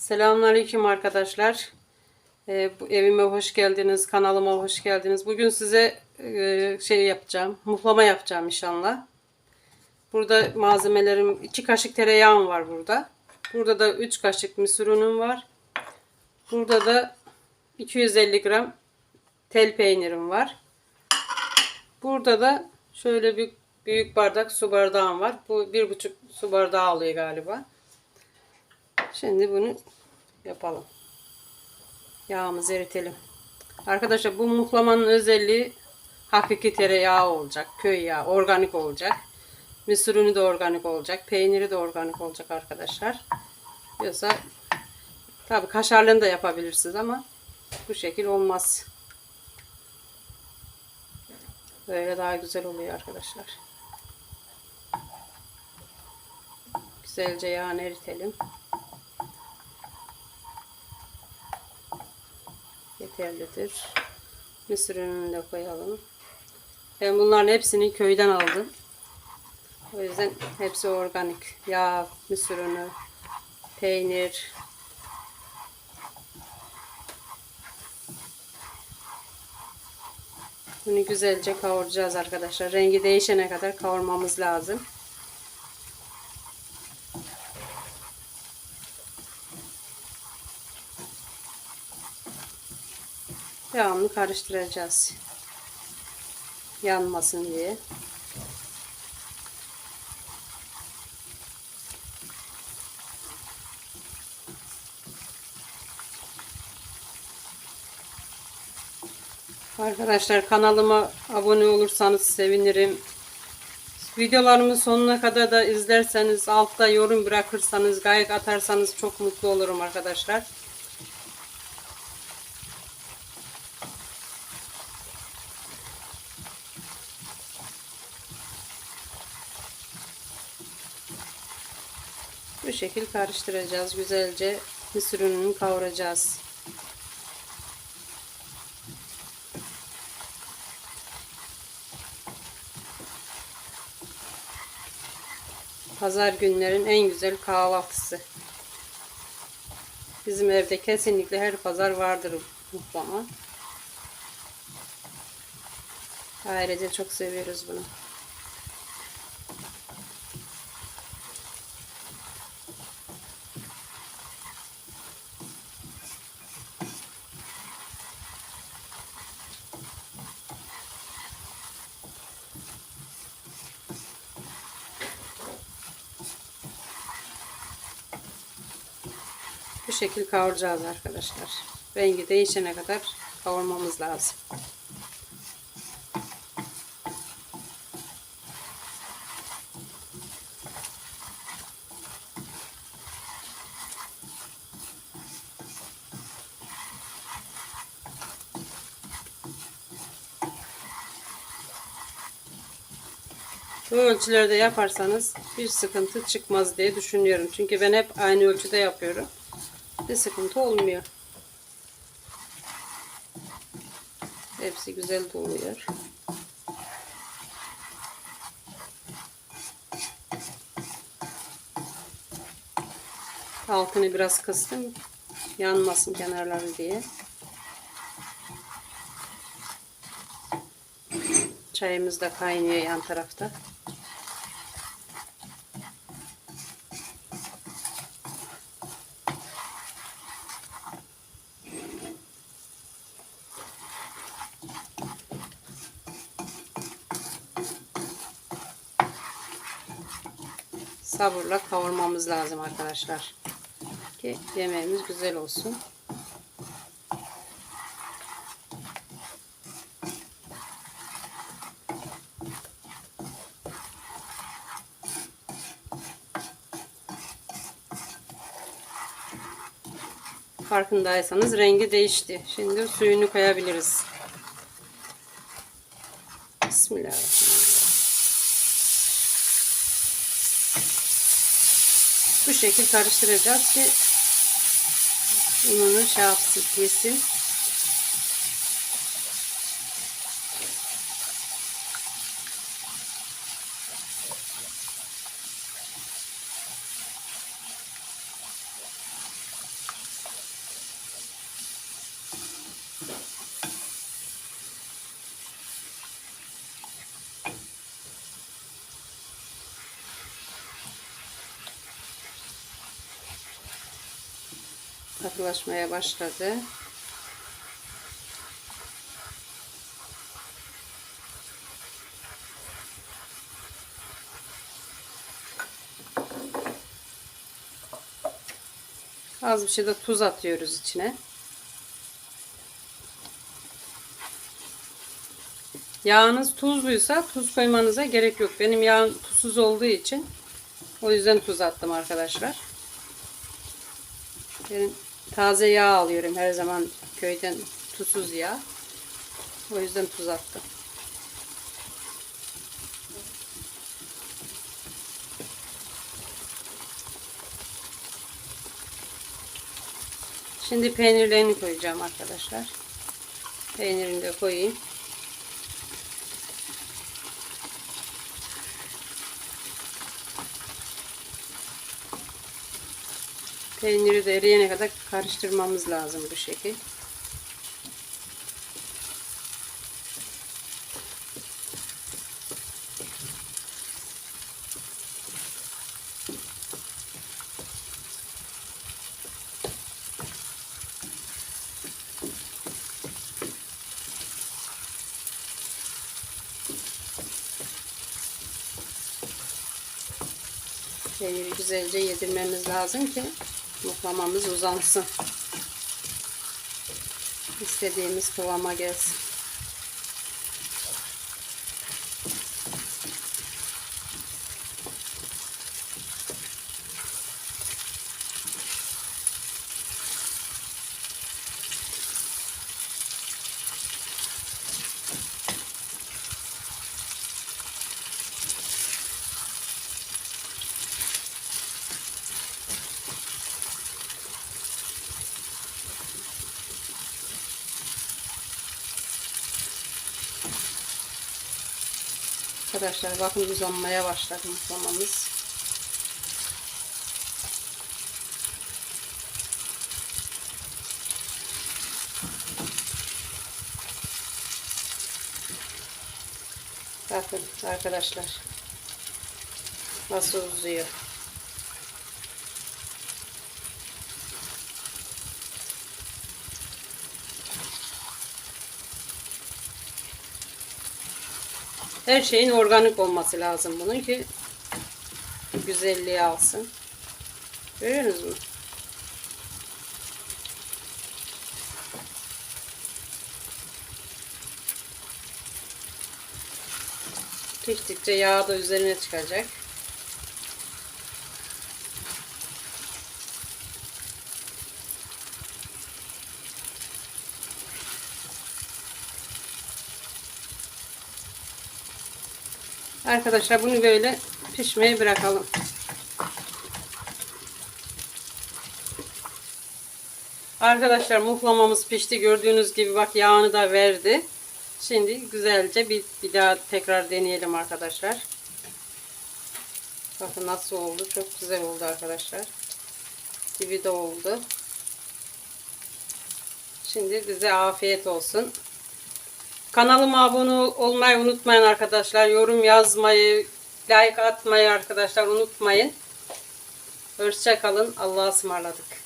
Selamünaleyküm arkadaşlar. Ee, bu evime hoş geldiniz, kanalıma hoş geldiniz. Bugün size e, şey yapacağım, muhlama yapacağım inşallah. Burada malzemelerim, 2 kaşık tereyağım var burada. Burada da 3 kaşık mısır unum var. Burada da 250 gram tel peynirim var. Burada da şöyle bir büyük bardak su bardağım var. Bu bir buçuk su bardağı alıyor galiba. Şimdi bunu yapalım. Yağımızı eritelim. Arkadaşlar bu muhlamanın özelliği hakiki tereyağı olacak. Köy yağı, organik olacak. Mısır unu da organik olacak. Peyniri de organik olacak arkadaşlar. Yoksa tabi kaşarlığını da yapabilirsiniz ama bu şekil olmaz. Böyle daha güzel oluyor arkadaşlar. Güzelce yağını eritelim. Yeterlidir. Mısır ununu da koyalım. Ben bunların hepsini köyden aldım. O yüzden hepsi organik. Yağ, mısır unu, peynir. Bunu güzelce kavuracağız arkadaşlar. Rengi değişene kadar kavurmamız lazım. Devamlı karıştıracağız. Yanmasın diye. Arkadaşlar kanalıma abone olursanız sevinirim. Videolarımın sonuna kadar da izlerseniz altta yorum bırakırsanız gayet atarsanız çok mutlu olurum arkadaşlar. Şekil karıştıracağız. Güzelce mısır ununu kavuracağız. Pazar günlerin en güzel kahvaltısı. Bizim evde kesinlikle her pazar vardır mutlama. Ayrıca çok seviyoruz bunu. Şekil kavuracağız arkadaşlar. Rengi değişene kadar kavurmamız lazım. Bu ölçülerde yaparsanız bir sıkıntı çıkmaz diye düşünüyorum. Çünkü ben hep aynı ölçüde yapıyorum. Bir sıkıntı olmuyor. Hepsi güzel doluyor. Altını biraz kıstım. Yanmasın kenarları diye. Çayımız da kaynıyor yan tarafta. Sabırla kavurmamız lazım arkadaşlar. Ki yemeğimiz güzel olsun. Farkındaysanız rengi değişti. Şimdi suyunu koyabiliriz. Bismillahirrahmanirrahim. Bu şekil karıştıracağız ki ununu şey yapsın, yesin. Katılaşmaya başladı. Az bir şey de tuz atıyoruz içine. Yağınız tuzluysa tuz koymanıza gerek yok. Benim yağım tuzsuz olduğu için o yüzden tuz attım arkadaşlar. Ben taze yağ alıyorum her zaman köyden tuzsuz yağ. O yüzden tuz attım. Şimdi peynirlerini koyacağım arkadaşlar. Peynirini de koyayım. Peyniri de eriyene kadar karıştırmamız lazım bu şekil. Peyniri güzelce yedirmemiz lazım ki muklamamız uzansın. İstediğimiz kıvama gelsin. Arkadaşlar bakın uzanmaya başladı muklamamız. Bakın arkadaşlar nasıl uzuyor. Her şeyin organik olması lazım bunun ki güzelliği alsın. Görüyorsunuz mu? Piştikçe yağ da üzerine çıkacak. Arkadaşlar bunu böyle pişmeye bırakalım. Arkadaşlar muhlamamız pişti. Gördüğünüz gibi bak yağını da verdi. Şimdi güzelce bir, bir daha tekrar deneyelim arkadaşlar. Bakın nasıl oldu. Çok güzel oldu arkadaşlar. Gibi de oldu. Şimdi bize afiyet olsun. Kanalıma abone ol- olmayı unutmayın arkadaşlar. Yorum yazmayı, like atmayı arkadaşlar unutmayın. Hoşça kalın. Allah'a ısmarladık.